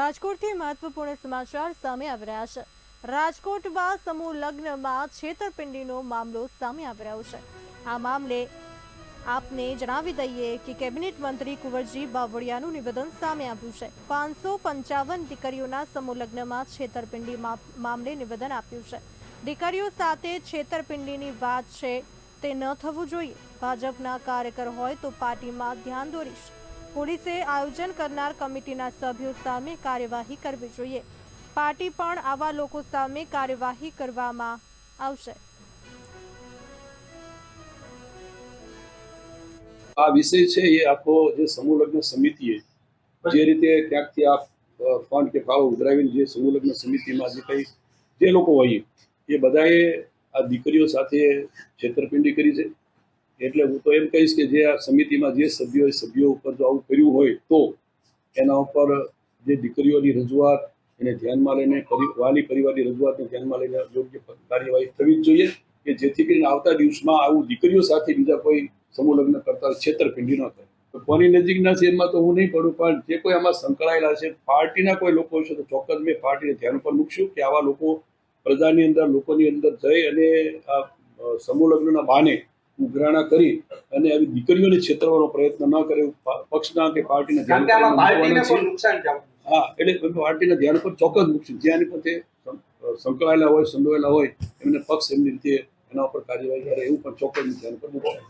રાજકોટથી મહત્વપૂર્ણ સમાચાર સામે આવી રહ્યા છે. રાજકોટમાં સમૂહ લગ્નમાં છેતરપિંડીનો મામલો સામે આવી રહ્યો છે. આ મામલે આપને જણાવી દઈએ કે કેબિનેટ મંત્રી કુંવરજી બાવળિયાનું નિવેદન સામે આવ્યું છે. પાંચસો પંચાવન દીકરીઓના સમૂહ લગ્નમાં છેતરપિંડી મામલે નિવેદન આપ્યું છે. દીકરીઓ સાથે છેતરપિંડીની વાત છે તે ન થવું જોઈએ. ભાજપના કાર્યકર હોય તો પાર્ટીમાં ધ્યાન દોરીશ. પોલીસે આયોજન કરનાર કમિટીના સભ્યો સામે કાર્યવાહી કરવી જોઈએ. પાર્ટી પણ આવા લોકો સામે કાર્યવાહી કરવામાં આવશે. આ વિષય છે એ આખો જે સમૂહ લગ્ન સમિતિએ જે રીતે ક્યાંકથી આ ફંડ કે ભાવ ઉઘરાવીને જે સમૂહ લગ્ન સમિતિમાં જે કંઈ જે લોકો હોય, એ બધાએ આ દીકરીઓ સાથે છેતરપિંડી કરી છે. એટલે હું તો એમ કહીશ કે જે આ સમિતિમાં જે સભ્યો સભ્યો ઉપર જો આવું કર્યું હોય તો એના ઉપર જે દીકરીઓની રજૂઆત એને ધ્યાનમાં લઈને વાલી પરિવારની રજૂઆતને ધ્યાનમાં લઈને યોગ્ય કાર્યવાહી થવી જ જોઈએ કે જેથી કરીને આવતા દિવસમાં આવું દીકરીઓ સાથે બીજા કોઈ સમૂહ કરતા છેતરપિંડી ન થાય. તો કોની નજીકના છે એમાં તો હું નહીં પડું પણ જે કોઈ આમાં સંકળાયેલા છે પાર્ટીના કોઈ લોકો છે તો ચોક્કસ મેં પાર્ટીને ધ્યાન પર મૂકશું કે આવા લોકો પ્રજાની અંદર લોકોની અંદર જઈ અને આ અ, સમૂહ લગ્નના બહાને ઉઘરાણા કરી અને આવી દીકરીઓને છેતરવાનો પ્રયત્ન ન કરે પક્ષના કે પાર્ટીના ધ્યાન હા એટલે પાર્ટીના ધ્યાન પર ચોક્કસ મૂકશું. જ્યાં એની પોતે સંકળાયેલા હોય સંડોવાયેલા હોય એમને પક્ષ એમની રીતે એના ઉપર કાર્યવાહી કરે એવું પણ ચોક્કસ ધ્યાન પર મૂકશે.